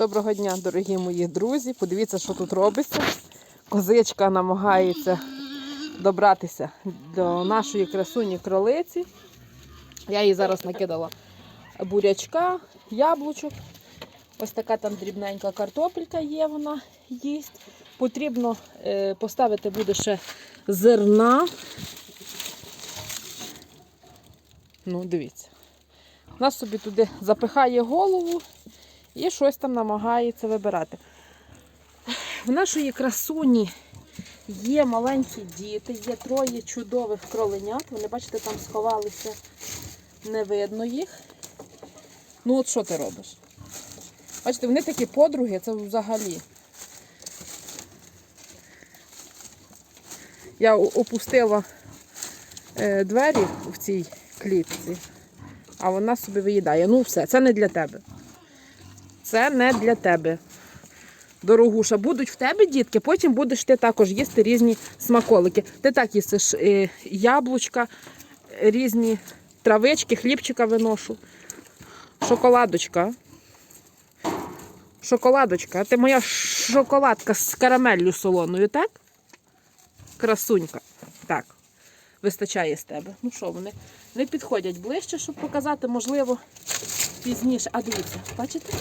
Доброго дня, дорогі мої друзі. Подивіться, що тут робиться. Козичка намагається добратися до нашої красуні кролиці. Я їй зараз накидала бурячка, яблучок. Ось така там дрібненька картопелька є, вона їсть. Потрібно е, поставити буде ще зерна. Ну, дивіться. Вона собі туди запихає голову і щось там намагається вибирати. В нашої красуні є маленькі діти, є троє чудових кроленят. Вони, бачите, там сховалися, не видно їх. Ну, от що ти робиш? Бачите, вони такі подруги, це взагалі. Я опустила е, двері в цій клітці, а вона собі виїдає. Ну, все, це не для тебе. Це не для тебе. Дорогуша, будуть в тебе дітки, потім будеш ти також їсти різні смаколики. Ти так їстиш е, яблучка, різні травички, хлібчика виношу. Шоколадочка. Шоколадочка. Ти моя шоколадка з карамеллю солоною, так? Красунька. Так. Вистачає з тебе. Ну що, вони не підходять ближче, щоб показати, можливо, пізніше. А дивіться, бачите?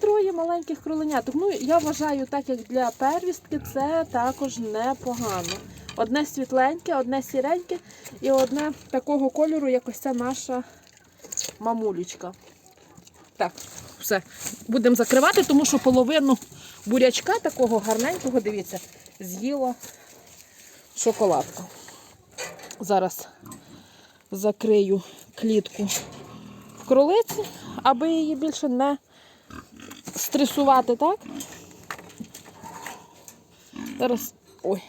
Троє маленьких кроленяток. Ну, я вважаю, так як для первістки, це також непогано. Одне світленьке, одне сіреньке і одне такого кольору, як ось ця наша мамулечка. Так, все. Будемо закривати, тому що половину бурячка такого гарненького, дивіться, з'їла шоколадка. Зараз закрию клітку в кролиці, аби її більше не стресувати, так? Зараз. Ой.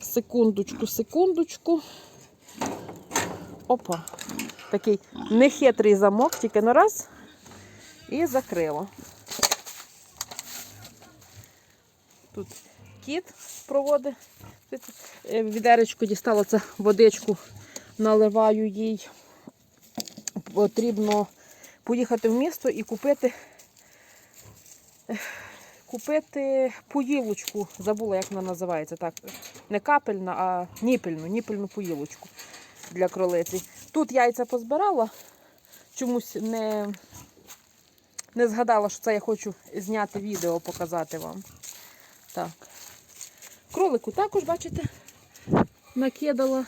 Секундочку, секундочку. Опа. Такий нехитрий замок, тільки на раз. І закрила. Тут кіт проводить. Е, Відеречко дістала це водичку, наливаю їй. Потрібно поїхати в місто і купити купити поїлочку. Забула, як вона називається. Так, не капельна, а ніпельну, ніпельну поїлочку для кролиці. Тут яйця позбирала, чомусь не, не згадала, що це я хочу зняти відео, показати вам. Так. Кролику також, бачите, накидала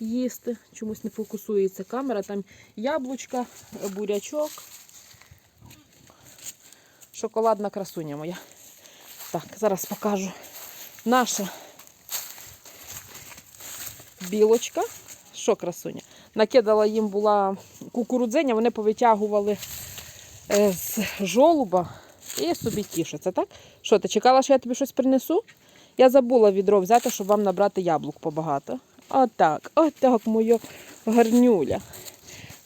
їсти. Чомусь не фокусується камера. Там яблучка, бурячок. Шоколадна красуня моя. Так, зараз покажу. Наша білочка. Що красуня? Накидала їм була кукурудзиня, вони повитягували е, з жолуба і собі тішаться, так? Що, ти чекала, що я тобі щось принесу? Я забула відро взяти, щоб вам набрати яблук побагато. Отак, отак, моя гарнюля.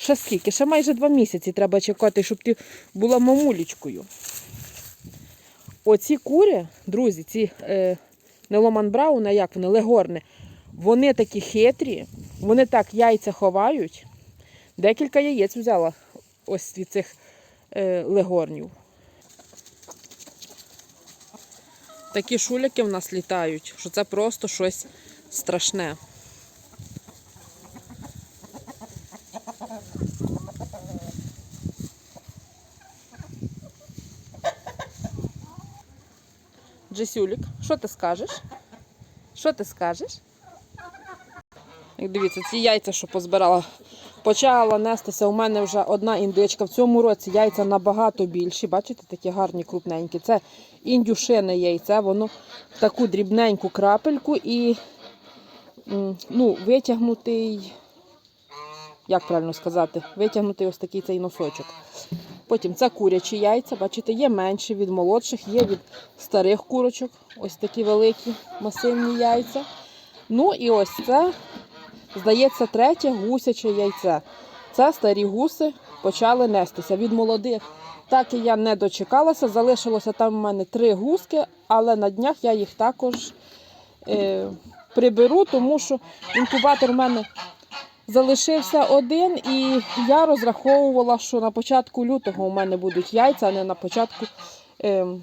Ще скільки? Ще майже два місяці треба чекати, щоб ти була мамулечкою. Оці кури, друзі, ці е, не Ломан Браун, а як вони, легорни, вони такі хитрі, вони так яйця ховають. Декілька яєць взяла ось від цих е, легорнів. Такі шуляки в нас літають, що це просто щось страшне. Джесюлік, що ти скажеш? Що ти скажеш? Як дивіться, ці яйця, що позбирала, почала нестися. У мене вже одна індичка. В цьому році яйця набагато більші. Бачите, такі гарні, крупненькі. Це індюшине яйце, воно в таку дрібненьку крапельку і ну, витягнутий, як правильно сказати, витягнутий ось такий цей носочок. Потім це курячі яйця, бачите, є менші від молодших, є від старих курочок. Ось такі великі масивні яйця. Ну і ось це, здається, третє гусяче яйце. Це старі гуси почали нестися від молодих. Так і я не дочекалася. Залишилося там у мене три гуски, але на днях я їх також е, приберу, тому що інкубатор у мене залишився один, і я розраховувала, що на початку лютого у мене будуть яйця, а не на початку ем,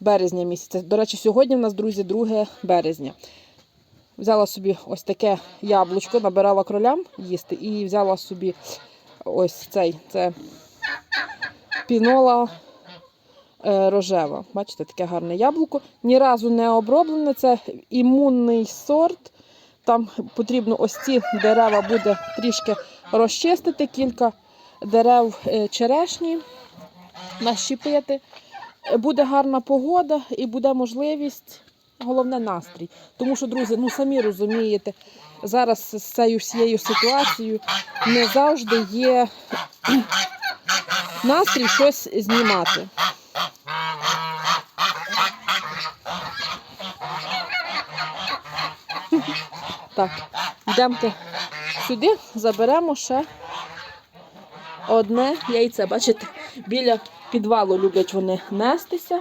березня місяця. До речі, сьогодні в нас, друзі, 2 березня. Взяла собі ось таке яблучко, набирала кролям їсти і взяла собі ось цей це пінола е, рожева. Бачите, таке гарне яблуко. Ні разу не оброблене, це імунний сорт. Там потрібно ось ці дерева буде трішки розчистити, кілька дерев е, черешні нащепити. Буде гарна погода і буде можливість, головне настрій. Тому що, друзі, ну самі розумієте, зараз з цією всією ситуацією не завжди є настрій щось знімати. Так, йдемте сюди, заберемо ще одне яйце. Бачите, біля підвалу люблять вони нестися.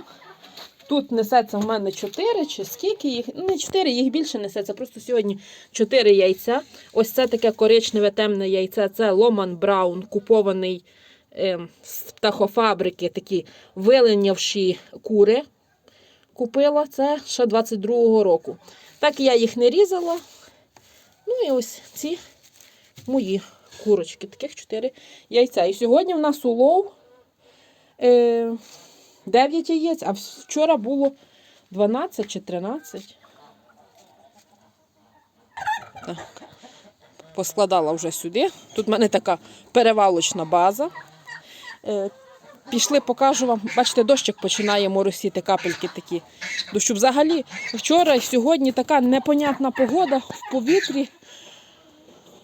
Тут несеться в мене 4 чи скільки їх. Ну, не 4, їх більше несеться. Просто сьогодні 4 яйця. Ось це таке коричневе темне яйце. Це Ломан Браун, купований е, з птахофабрики, такі виленявші кури. Купила це ще 22-го року. Так я їх не різала. Ну і ось ці мої курочки. Таких 4 яйця. І сьогодні в нас улов. Е, 9 яєць, а вчора було 12 чи 13. Так. Поскладала вже сюди. Тут в мене така перевалочна база. Пішли, покажу вам. Бачите, дощик починає моросіти, капельки такі. Дощу взагалі вчора і сьогодні така непонятна погода в повітрі.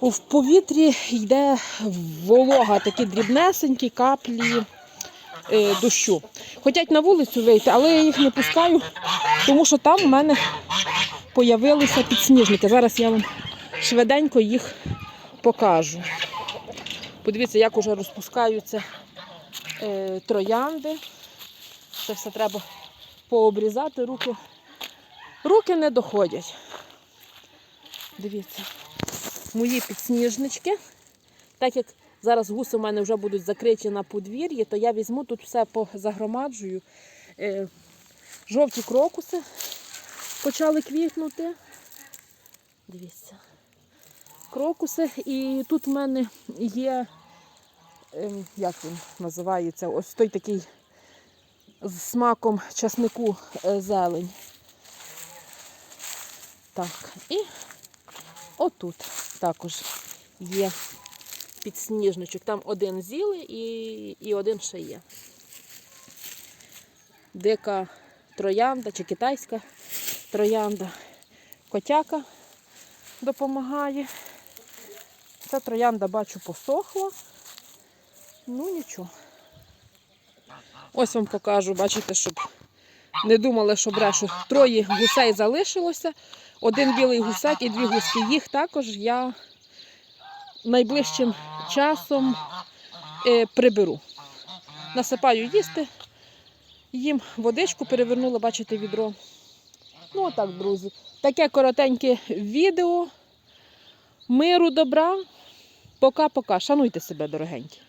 В повітрі йде волога, такі дрібнесенькі каплі е, дощу. Хотять на вулицю вийти, але я їх не пускаю, тому що там в мене появилися підсніжники. Зараз я вам швиденько їх покажу. Подивіться, як уже розпускаються троянди. Це все треба пообрізати, руки. Руки не доходять. Дивіться, мої підсніжнички. Так як зараз гуси в мене вже будуть закриті на подвір'ї, то я візьму тут все позагромаджую. Е, жовті крокуси почали квітнути. Дивіться. Крокуси. І тут в мене є, як він називається, ось той такий з смаком часнику е, зелень. Так, і отут також є підсніжничок. Там один зілий і один ще є. Дика троянда чи китайська троянда. Котяка допомагає. Ця троянда, бачу, посохла. Ну нічого. Ось вам покажу, бачите, щоб не думали, що брешу. Троє гусей залишилося. Один білий гусак і дві гуски. Їх також я найближчим часом е, приберу. Насипаю їсти, їм водичку перевернула, бачите, відро. Ну, отак, друзі. Таке коротеньке відео. Миру, добра. Пока-пока. Шануйте себе, дорогенькі.